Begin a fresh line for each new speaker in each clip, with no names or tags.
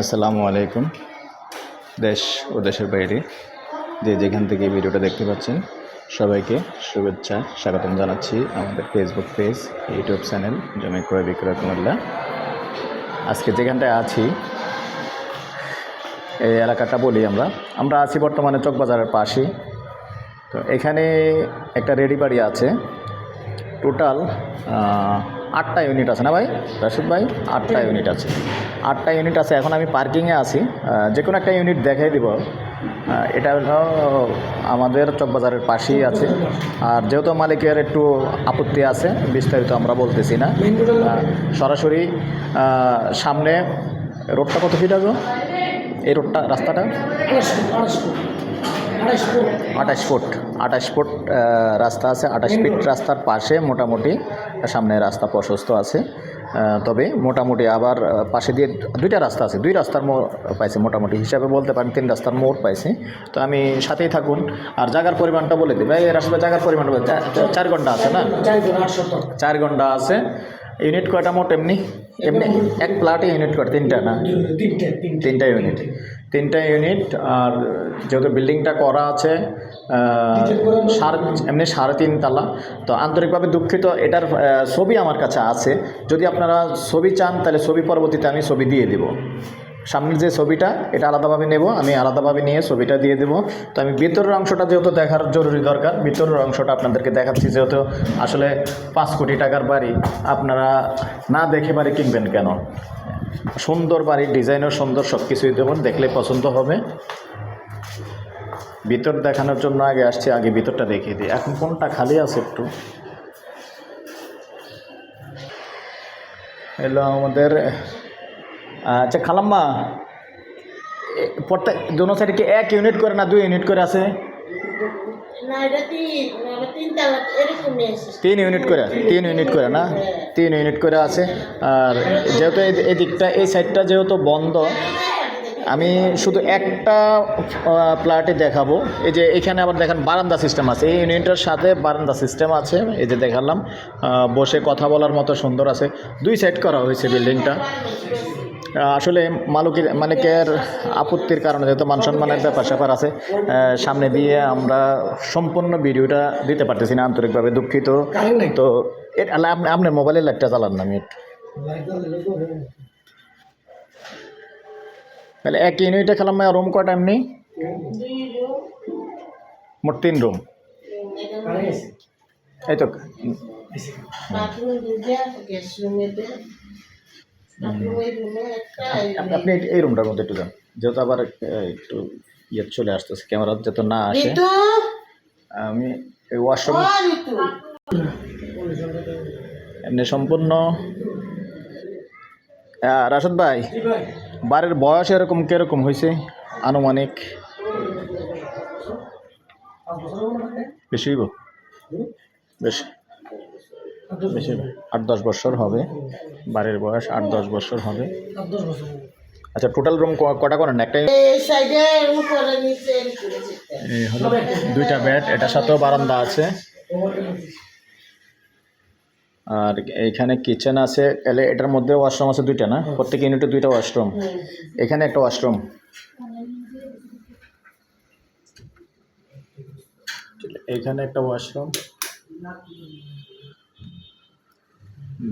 আসসালামু আলাইকুম, দেশ ও দেশের বাইরে যে যেখান থেকে ভিডিওটা দেখতে পাচ্ছেন, সবাইকে শুভেচ্ছা, স্বাগতম জানাচ্ছি আমাদের ফেসবুক পেজ ইউটিউব চ্যানেল জমি ক্রয় বিক্রয় কুমিল্লা। আজকে যেখানটায় আছি, এই এলাকাটা বলি আমরা। আমরা আছি বর্তমানে চকবাজারের পাশেই। তো এখানে একটা রেডি বাড়ি আছে। টোটাল আটটা ইউনিট আছে না ভাই? রাশিদ ভাই আটটা ইউনিট আছে। আটটা ইউনিট আছে এখন আমি পার্কিংয়ে আছি। যে কোনো একটা ইউনিট দেখাই দিব। এটা হলো আমাদের চকবাজারের পাশেই আছে। আর যেহেতু মালিকের একটু আপত্তি আছে বিস্তারিত আমরা বলতেছি না। সরাসরি সামনে রোডটা কত ফিট আছে? এই রোডটা রাস্তাটা? আঠাশ ফুট। আঠাশ ফুট। রাস্তা আছে আঠাশ ফিট রাস্তার পাশে মোটামুটি সামনে রাস্তা প্রশস্ত আছে। তবে মোটামুটি আবার পাশে দিয়ে দুইটা রাস্তা আছে। দুই রাস্তার মোড় পাইছে মোটামুটি। হিসাবে বলতে পারেন তিন রাস্তার মোড় পাইছে। তো আমি সাথেই থাকুন। আর জায়গার পরিমাণটা বলে দিই। ভাই রাস্তায় জায়গার পরিমাণটা চার ঘণ্টা আছে না? চার ঘণ্টা আছে। ইউনিট কয়টা মোট এমনি? এমনি? এক প্লাটে ইউনিট কয়টা তিনটা না? তিনটা ইউনিট। তিনটা ইউনিট আর যেহেতু বিল্ডিংটা করা আছে সাড়ে এমনি সাড়ে তিন তালা। তো আন্তরিকভাবে দুঃখিত এটার ছবি আমার কাছে আছে। যদি আপনারা ছবি চান তাহলে ছবি পরবর্তীতে আমি ছবি দিয়ে দেব। সামনের যে ছবিটা, এটা আলাদাভাবে নেব, আমি আলাদাভাবে নিয়ে ছবিটা দিয়ে দেবো। তো আমি ভিতরের অংশটা যেহেতু দেখার জরুরি দরকার, ভিতরের অংশটা আপনাদেরকে দেখাচ্ছি, যেহেতু আসলে পাঁচ কোটি টাকার বাড়ি, আপনারা না দেখে বাড়ি কিনবেন কেন? সুন্দর বাড়ির ডিজাইনও সুন্দর সব কিছুই দেবেন দেখলে পছন্দ হবে। ভিতর দেখানোর জন্য আগে আসছি, আগে ভিতরটা দেখিয়ে দিই। এখন কোনটা খালি আছে একটু? এলো আমাদের আচ্ছা খালাম্মা প্রত্যেক দোনো সাইডে কি এক ইউনিট করে না দুই ইউনিট করে আছে?
তিন
ইউনিট করে তিন ইউনিট করে না? তিন ইউনিট করে আছে। আর যেহেতু এই- দিকটা এই সাইডটা যেহেতু বন্ধ আমি শুধু একটা প্লাটে দেখাবো। এই যে এখানে আবার দেখেন বারান্দা সিস্টেম আছে। এই ইউনিটের সাথে বারান্দা সিস্টেম আছে। এই যে দেখালাম বসে কথা বলার মতো সুন্দর আছে। দুই সাইড করা হয়েছে বিল্ডিংটা আসলে মালুকের মালিকের আপত্তির কারণে যেহেতু মান সম্মানের ব্যাপার স্যাপার আছে সামনে দিয়ে আমরা সম্পূর্ণ ভিডিওটা দিতে পারতেছি না আন্তরিকভাবে দুঃখিত। তো এটা আপনি আপনার মোবাইলের লাইটটা চালান না আমি একটু তাহলে এক ইউনিটে খেলাম রুম কয়টা এমনি? মোট তিন রুম এই তো আপনি এই রুমটার মধ্যে একটু যান। যেহেতু আবার একটু ইয়ে চলে আসতেছে ক্যামেরা যাতে না আসে। আমি এই ওয়াশরুম এমনি সম্পূর্ণ। রাশেদ ভাই বাড়ির বয়স এরকম কীরকম হয়েছে? আনুমানিক। বেশি বেশ। বেশি আট দশ বছর হবে। বাড়ির বয়স আট দশ বছর হবে। আচ্ছা টোটাল রুম কটা করেন? একটাই
এই
হলো দুইটা বেড এটার সাথেও বারান্দা আছে। আর এইখানে কিচেন আছে। এলে এটার মধ্যে ওয়াশরুম আছে দুইটা না? প্রত্যেক ইউনিটে দুইটা ওয়াশরুম এখানে একটা ওয়াশরুম এইখানে একটা ওয়াশরুম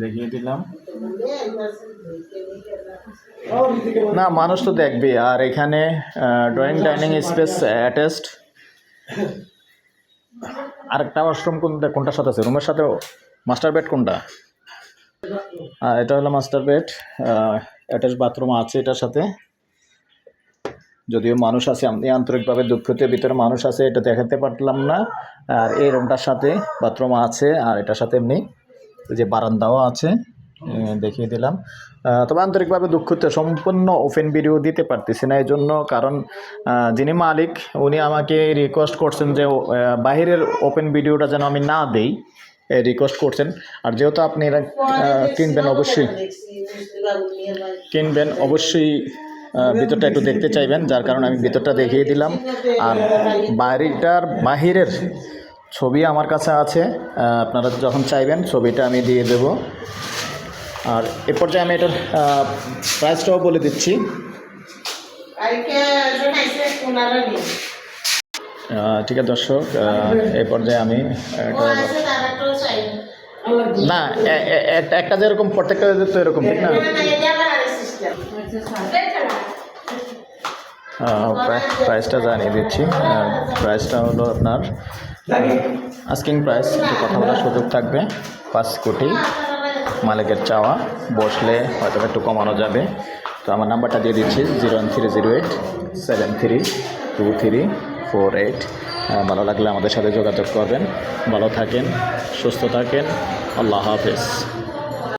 দেখিয়ে দিলাম। না, মানুষ তো দেখবে। আর এখানে ড্রয়িং ডাইনিং স্পেস অ্যাটাচড আরেকটা ওয়াশরুম কোনটা, কোনটার সাথে আছে? রুমের সাথে মাস্টার বেড কোনটা? এটা হলো মাস্টার বেড অ্যাটাচ বাথরুম আছে এটার সাথে। যদিও মানুষ আছে, আমি আন্তরিকভাবে দুঃখিত, ভিতরে মানুষ আছে, এটা দেখাতে পারলাম না। আর এই রুমটার সাথে বাথরুম আছে, আর এটার সাথে এমনি যে বারান্দাও আছে দেখিয়ে দিলাম। তবে আন্তরিকভাবে দুঃখিত, সম্পূর্ণ ওপেন ভিডিও দিতে পারতেছি না এই জন্য কারণ যিনি মালিক, উনি আমাকে রিকোয়েস্ট করছেন যে বাহিরের ওপেন ভিডিওটা যেন আমি না দেই রিকোয়েস্ট করছেন। আর যেহেতু আপনি এরা কিনবেন অবশ্যই কিনবেন অবশ্যই ভিতরটা একটু দেখতে চাইবেন, যার কারণে আমি ভিতরটা দেখিয়ে দিলাম। আর বাড়িটার বাহিরের ছবি আমার কাছে আছে আপনারা যখন চাইবেন ছবিটা আমি দিয়ে দেব। আর এ পর্যায়ে আমি এটার প্রাইসটাও বলে দিচ্ছি। ঠিক আছে দর্শক এই পর্যায়ে আমি না এ- এ- এ- একটা যেরকম প্রত্যেকটা তো এরকম ঠিক না? প্রাইসটা জানিয়ে দিচ্ছি। প্রাইসটা হলো আপনার আস্কিং প্রাইস কথা বলার সুযোগ থাকবে। পাঁচ কোটি মালিকের চাওয়া। বসলে হয়তো একটু কমানো যাবে। তো আমার নাম্বারটা দিয়ে দিচ্ছি, zero one three zero eight seven three two three four eight. ভালো লাগলে আমাদের সাথে যোগাযোগ করবেন। ভালো থাকেন, সুস্থ থাকেন। আল্লাহ হাফেজ।